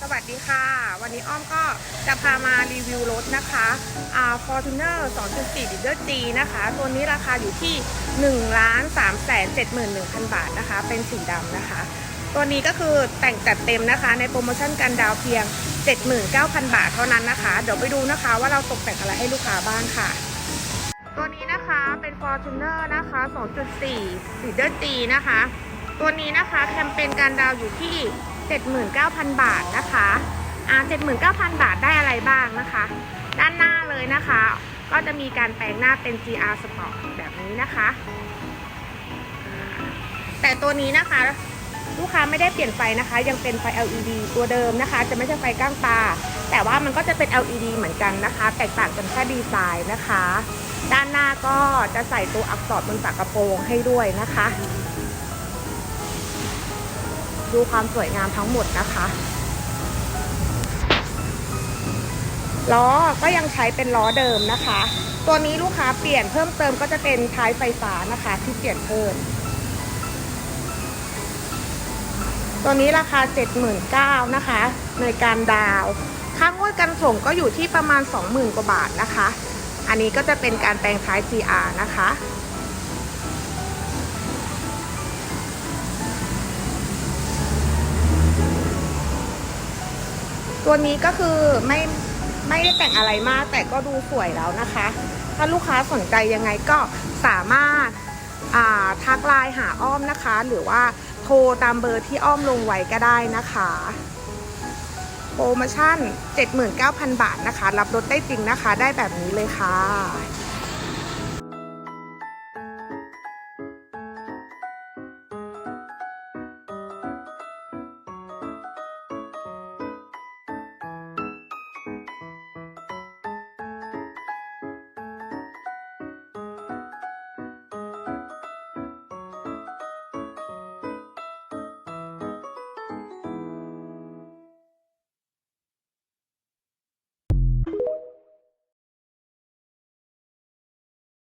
สวัสดีค่ะ วันนี้อ้อมก็จะพามารีวิวรถนะคะอ่า Fortuner 2.4 Leader G นะคะ ตัวนี้ราคาอยู่ที่ 1,371,000 บาทนะคะ เป็นสีดำนะคะ ตัวนี้ก็คือแต่งจัดเต็มนะคะ ในโปรโมชั่นกันดาวเพียง 79,000 บาทเท่านั้นนะคะ เดี๋ยวไปดูนะคะว่าเราตกแต่งอะไรให้ลูกค้าบ้างค่ะตัวนี้นะคะเป็น Fortuner นะคะ 2.4 Leader G นะคะ ตัวนี้นะคะแคมเปญการดาวอยู่ที่ 79,000 บาทนะคะอ่า79,000 บาทได้อะไรบ้างนะคะ ด้านหน้าเลยนะคะ ก็จะมีการแปลงหน้าเป็น GR Sport แบบนี้นะคะ แต่ตัวนี้นะคะ ลูกค้าไม่ได้เปลี่ยนไฟนะคะ ยังเป็นไฟ LED ตัวเดิมนะคะ จะไม่ใช่ไฟก้างตา แต่ว่ามันก็จะเป็น LED เหมือนกันนะคะ แตกต่างกันแค่ดีไซน์นะคะ ด้านหน้าก็จะใส่ตัวอักษรบนฝากระโปรงให้ด้วยนะคะ ดูความสวยงามทั้งหมดนะคะล้อก็ยังใช้เป็นล้อเดิมนะคะ ตัวนี้ลูกค้าเปลี่ยนเพิ่มเติมก็จะเป็นท้ายไฟฟ้านะคะ ที่เปลี่ยนเพิ่ม ตัวนี้ราคา 79,000นะคะ ในการดาวค่างวดกันส่งก็อยู่ที่ประมาณ 20,000 กว่าบาทนะคะ อันนี้ก็จะเป็นการแปลงท้าย GR นะคะ ตัวนี้ก็คือไม่ไม่ได้แต่งอะไรมาก แต่ก็ดูสวยแล้วนะคะ ถ้าลูกค้าสนใจยังไงก็สามารถาทักไลน์หาอ้อมนะคะ หรือว่าโทรตามเบอร์ที่อ้อมลงไว้ก็ได้นะคะ โปรโมชั่น 79,000 บาทนะคะ รับรถได้จริงนะคะ ได้แบบนี้เลยค่ะ